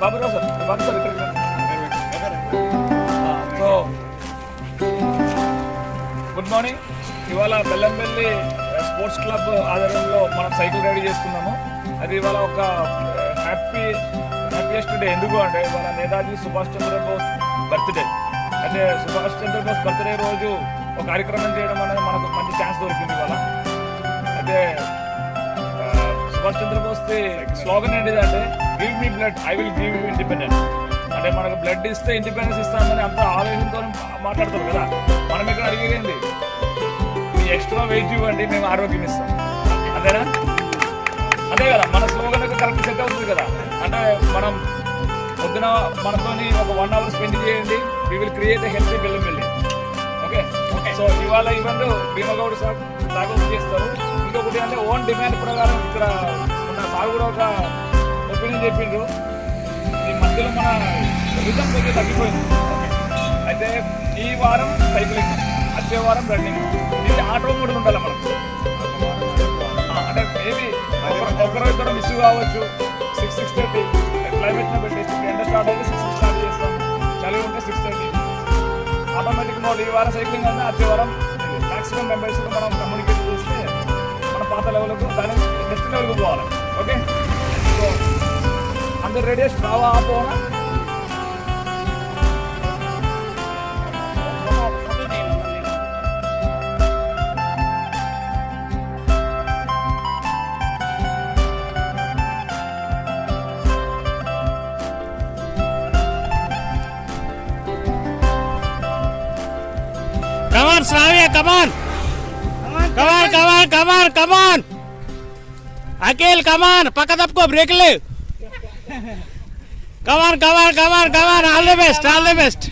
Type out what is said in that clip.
Baburao sir Babu sir so good morning. ఇవాళ Bellampalli sports club ఆధ్వర్యంలో మనం సైకిల్ రైడ్ చేస్తున్నాము. అది ఇవాళ ఒక హ్యాపీ హ్యాపీయెస్ట్ డే. ఎందుకు అంటే ఇవాళ నేతాజీ సుభాష్ చంద్రబోస్ బర్త్డే. అంటే సుభాష్ చంద్రబోస్ బర్త్డే రోజు ఒక కార్యక్రమం చేయడం అనేది మనకు మంచి ఛాన్స్ దొరికింది ఇవాళ. అయితే సుభాష్ చంద్రబోస్ స్లోగన్ ఏంటిదంటే give me blood I will give you independence అంటే మనకు బ్లడ్ ఇస్తే ఇండిపెండెన్స్ ఇస్తామని అంత ఆవేశంతో మాట్లాడతారు కదా. మనం ఇక్కడ అడిగేది మీ ఎక్స్ట్రా వెయిట్ ఇవ్వండి మేము ఆరోగ్యం ఇస్తాం. అంతేనా? అంతే కదా మన స్లోగన్ కరెక్ట్ సెట్ అవుతుంది కదా. అంటే మనం పొద్దున మనతో ఒక వన్ అవర్ స్పెండ్ చేయండి వీ విల్ క్రియేట్ హెల్తీ బిల్లం బిల్డింగ్ ఓకే సో ఇవాళ ఈవెంట్ భీమగౌడ్ సార్ సాగు చేస్తారు ఏంటి అంటే ఓన్ డిమాండ్ ప్రకారం ఇక్కడ ఉన్న సార్ కూడా ఒక ఒపీనియన్ చెప్పిండ్రు ఈ మధ్యలో మన రిజం కొద్దిగా తగ్గిపోయింది. అయితే ఈ వారం సైక్లింగ్ వచ్చే వారం రన్నింగ్ ఇది ఆటో కూడా ఉండాలి మనం. అంటే మేబీ ఒకరో ఇద్దరు మిస్ కావచ్చు. సిక్స్ సిక్స్ థర్టీ క్లైమేట్ పెట్టేసి ఎండ స్టార్ట్ అయితే సిక్స్ స్టార్ట్ చేస్తాం. చలి ఉంటే సిక్స్ థర్టీ ఆటోమేటిక్ మోడ్ ఈ వారం సైక్లింగ్ అంటే వచ్చే వారం నెక్స్ట్ లెవెల్కి పోవాలి ఓకే సో అందరు రెడీ రావా పోనా Come on, Sravya, come on. Come on, come on, come on, come on. Akhil come on పక్క తప్పుకో బ్రేక్ లేవు. Come on come on come on come on all the best all the best